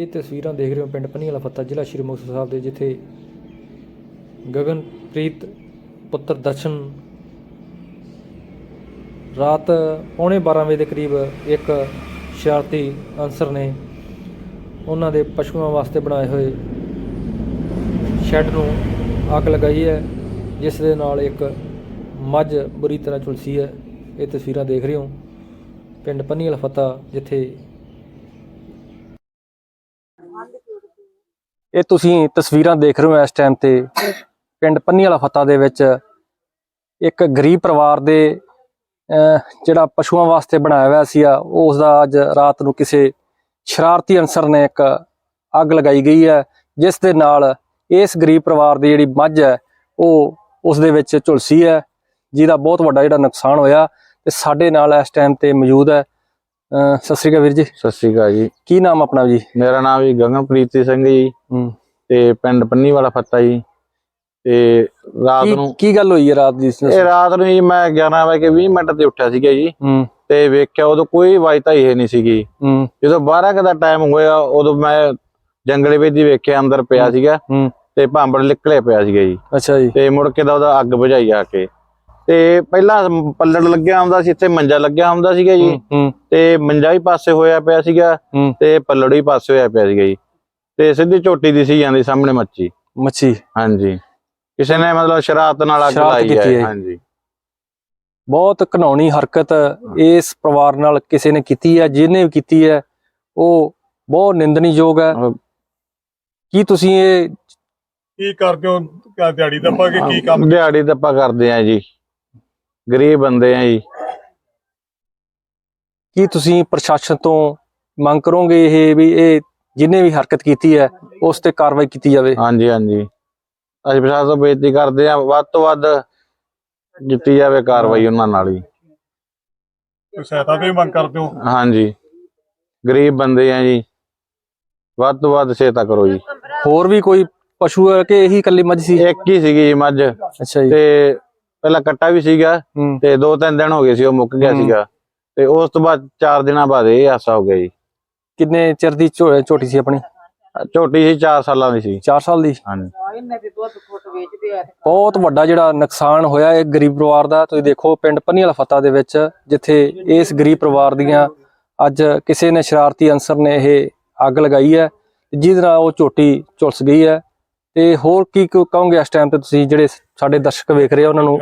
ਇਹ ਤਸਵੀਰਾਂ ਦੇਖ ਰਹੇ ਹੋ ਪਿੰਡ ਪੰਨੀ ਵਾਲਾ ਫੱਤਾ, ਜ਼ਿਲ੍ਹਾ ਸ਼੍ਰੀ ਮੁਕਤਸਰ ਸਾਹਿਬ ਦੇ, ਜਿੱਥੇ ਗਗਨਪ੍ਰੀਤ ਪੁੱਤਰ ਦਰਸ਼ਨ ਰਾਤ ਪੌਣੇ 12 ਵਜੇ ਦੇ ਕਰੀਬ ਇੱਕ ਸ਼ਰਾਰਤੀ ਅਨਸਰ ਨੇ ਉਹਨਾਂ ਦੇ ਪਸ਼ੂਆਂ ਵਾਸਤੇ ਬਣਾਏ ਹੋਏ ਸ਼ੈੱਡ ਨੂੰ ਅੱਗ ਲਗਾਈ ਹੈ, ਜਿਸ ਦੇ ਨਾਲ ਇੱਕ ਮੱਝ ਬੁਰੀ ਤਰ੍ਹਾਂ ਝੁਲਸੀ ਹੈ। ਇਹ ਤਸਵੀਰਾਂ ਦੇਖ ਰਹੇ ਹੋ ਪਿੰਡ ਪੰਨੀ ਵਾਲਾ ਫੱਤਾ, ਜਿੱਥੇ ਇਹ ਤੁਸੀਂ ਤਸਵੀਰਾਂ ਦੇਖ ਰਹੇ ਹੋ ਇਸ ਟਾਈਮ ਤੇ ਪਿੰਡ ਪੰਨੀ ਵਾਲਾ ਫੱਤਾ ਦੇ ਵਿੱਚ ਇੱਕ ਗਰੀਬ ਪਰਿਵਾਰ ਦੇ ਜਿਹੜਾ ਪਸ਼ੂਆਂ ਵਾਸਤੇ ਬਣਾਇਆ ਹੋਇਆ ਸੀ ਆ, ਉਸ ਦਾ ਅੱਜ ਰਾਤ ਨੂੰ ਕਿਸੇ ਸ਼ਰਾਰਤੀ ਅਨਸਰ ਨੇ ਇੱਕ ਅੱਗ ਲਗਾਈ ਗਈ ਹੈ, ਜਿਸ ਦੇ ਨਾਲ ਇਸ ਗਰੀਬ ਪਰਿਵਾਰ ਦੀ ਜਿਹੜੀ ਮੱਝ ਹੈ, ਉਹ ਉਸ ਦੇ ਵਿੱਚ ਝੁਲਸੀ ਹੈ, ਜਿਹਦਾ ਬਹੁਤ ਵੱਡਾ ਜਿਹੜਾ ਨੁਕਸਾਨ ਹੋਇਆ ਤੇ ਸਾਡੇ ਨਾਲ ਇਸ ਟਾਈਮ ਤੇ ਮੌਜੂਦ ਹੈ ਸਤਿ ਸ਼੍ਰੀ ਅਕਾਲ ਵੀਰ ਜੀ। ਸਤਿ ਸ਼੍ਰੀ ਅਕਾਲ ਜੀ। ਕੀ ਨਾਮ ਆਪਣਾ ਜੀ? ਮੇਰਾ ਨਾਮ ਜੀ ਗਗਨਪ੍ਰੀਤ ਸਿੰਘ ਜੀ। ਤੇ ਪਿੰਡ ਪੰਨੀ ਵਾਲਾ ਫੱਤਾ ਜੀ। ਤੇ ਰਾਤ ਨੂੰ ਕੀ ਗੱਲ ਹੋਈ ਹੈ ਰਾਤ ਦੀ? ਇਹ ਰਾਤ ਨੂੰ ਜੀ ਮੈਂ 11 ਵਜੇ 20 ਮਿੰਟ ਤੇ ਉੱਠਿਆ ਸੀਗਾ ਜੀ। ਤੇ ਵੇਖਿਆ ਉਦੋਂ ਕੋਈ ਵਾਇਤਾ ਹੀ ਨਹੀਂ ਸੀਗੀ। ਜਦੋਂ 12 ਕੁ ਦਾ ਟਾਈਮ ਹੋਇਆ ਉਦੋਂ ਮੈਂ ਜੰਗਲੇ ਵਿੱਚ ਹੀ ਵੇਖਿਆ ਅੰਦਰ ਪਿਆ। ਸੀਗਾ। ਤੇ ਭਾਂਬੜ ਨਿਕਲਿਆ ਪਿਆ ਸੀਗਾ ਜੀ। ਅੱਛਾ ਜੀ। ਤੇ ਮੁੜ ਕੇ ਦਾ ਉਹਦਾ ਅੱਗ ਬੁਝਾਈ ਆ ਕੇ। ਤੇ ਪਹਿਲਾਂ ਪੱਲੜ ਲੱਗਿਆ ਹੁੰਦਾ ਸੀ ਇੱਥੇ ਮੰਜਾ ਲੱਗਿਆ ਹੁੰਦਾ ਸੀਗਾ ਜੀ। ਤੇ ਮੰਜਾ ਹੀ ਪਾਸੇ ਹੋਇਆ ਪਿਆ ਸੀਗਾ ਤੇ ਪੱਲੜ ਹੀ ਪਾਸੇ ਹੋਇਆ ਪਿਆ ਸੀਗਾ ਜੀ। ਤੇ ਸਿੱਧੀ ਝੋਟੀ ਦੀ ਸੀ ਜਾਂਦੀ ਸਾਹਮਣੇ ਮੱਛੀ। ਮੱਛੀ। ਹਾਂਜੀ। ਕਿਸੇ ਨੇ ਮਤਲਬ ਸ਼ਰਾਰਤ ਨਾਲ ਅੱਗ ਲਾਈ ਹੈ। ਹਾਂਜੀ। ਬਹੁਤ ਘਨਾਉਣੀ ਹਰਕਤ ਇਸ ਪਰਿਵਾਰ ਨਾਲ ਕਿਸੇ ਨੇ ਕੀਤੀ ਹੈ ਜਿਹਨੇ ਵੀ ਕੀਤੀ ਹੈ ਉਹ ਬਹੁਤ ਨਿੰਦਣਯੋਗ ਹੈ। ਕੀ ਤੁਸੀਂ ਇਹ ਕੀ ਕਰਦੇ ਹੋ? ਕਿਆ ਦਿਹਾੜੀ ਦੱਪਾ ਕੇ ਕੀ ਕੰਮ ਦਿਹਾੜੀ ਆਪਾਂ ਕਰਦੇ ਆ ਜੀ। ਗਰੀਬ ਬੰਦੇ ਆ ਜੀ। ਕੀ ਤੁਸੀਂ ਪ੍ਰਸ਼ਾਸਨ ਤੋਂ ਮੰਗ ਕਰੋਗੇ ਇਹ ਵੀ ਇਹ ਜਿਹਨੇ ਵੀ ਹਰਕਤ ਕੀਤੀ ਹੈ ਉਸ ਤੇ ਕਾਰਵਾਈ ਕੀਤੀ ਜਾਵੇ? ਹਾਂਜੀ ਹਾਂਜੀ। ਅਸੀਂ ਪ੍ਰਸ਼ਾਸਨ ਤੋਂ ਬੇਨਤੀ ਕਰਦੇ ਆ ਵੱਧ ਤੋਂ ਵੱਧ ਕੀਤੀ ਜਾਵੇ ਕਾਰਵਾਈ ਉਹਨਾਂ ਨਾਲ ਹੀ। ਸਹਾਇਤਾ ਦੀ ਮੰਗ ਕਰਦੇ ਹੋ? ਹਾਂਜੀ। ਗਰੀਬ ਬੰਦੇ ਆ ਜੀ। ਵੱਧ ਤੋਂ ਵੱਧ ਸਹਾਇਤਾ ਕਰੋ ਜੀ। ਹੋਰ ਵੀ ਕੋਈ ਪਸ਼ੂ ਹੈ ਕਿ ਇਹੀ ਇਕੱਲੀ ਮੱਝ ਸੀ? ਇੱਕ ਹੀ ਸੀਗੀ ਜੀ ਮੱਝ। ਅੱਛਾ ਜੀ। ਤੇ ਪਹਿਲਾਂ ਕੱਟਾ ਵੀ ਸੀਗਾ ਹੂੰ। ਤੇ ਦੋ ਤਿੰਨ ਦਿਨ ਹੋ ਗਏ ਸੀ ਉਹ ਮੁੱਕ ਗਿਆ ਹੂੰ। ਸੀਗਾ। ਤੇ ਉਸ ਤੋਂ ਬਾਅਦ 4 ਦਿਨਾਂ ਬਾਅਦ ਇਹ ਹਾਸਾ ਹੋ ਗਿਆ ਜੀ। ਕਿੰਨੇ ਚਿਰ ਦੀ ਝੋ- ਝੋਟੀ ਸੀ ਆਪਣੀ? ਝੋਟੀ ਸੀ 4 ਸਾਲਾਂ ਦੀ ਸੀ। 4 ਸਾਲ ਦੀ? ਹਾਂਜੀ। ਬਹੁਤ ਵੱਡਾ ਜਿਹੜਾ ਨੁਕਸਾਨ ਹੋਇਆ ਇਹ ਗਰੀਬ ਪਰਿਵਾਰ ਦਾ। ਤੁਸੀਂ ਦੇਖੋ ਪਿੰਡ ਪੰਨੀ ਵਾਲਾ ਫਤਾ ਦੇ ਵਿੱਚ ਜਿੱਥੇ ਇਸ ਗਰੀਬ ਪਰਿਵਾਰ ਦੀਆਂ ਅੱਜ ਕਿਸੇ ਨੇ ਸ਼ਰਾਰਤੀ ਅਨਸਰ ਨੇ ਇਹ ਅੱਗ ਲਗਾਈ ਹੈ। ਜਿਹਦੇ ਨਾਲ ਉਹ ਝੋਟੀ ਝੁਲਸ ਗਈ ਹੈ। ਤੇ ਹੋਰ ਕੀ ਕਹੋਗੇ ਇਸ ਟਾਈਮ ਤੇ ਤੁਸੀਂ ਜਿਹੜੇ ਸਾਡੇ ਦਰਸ਼ਕ ਵੇਖ ਰਹੇ ਆ ਉਹਨਾਂ ਨੂੰ?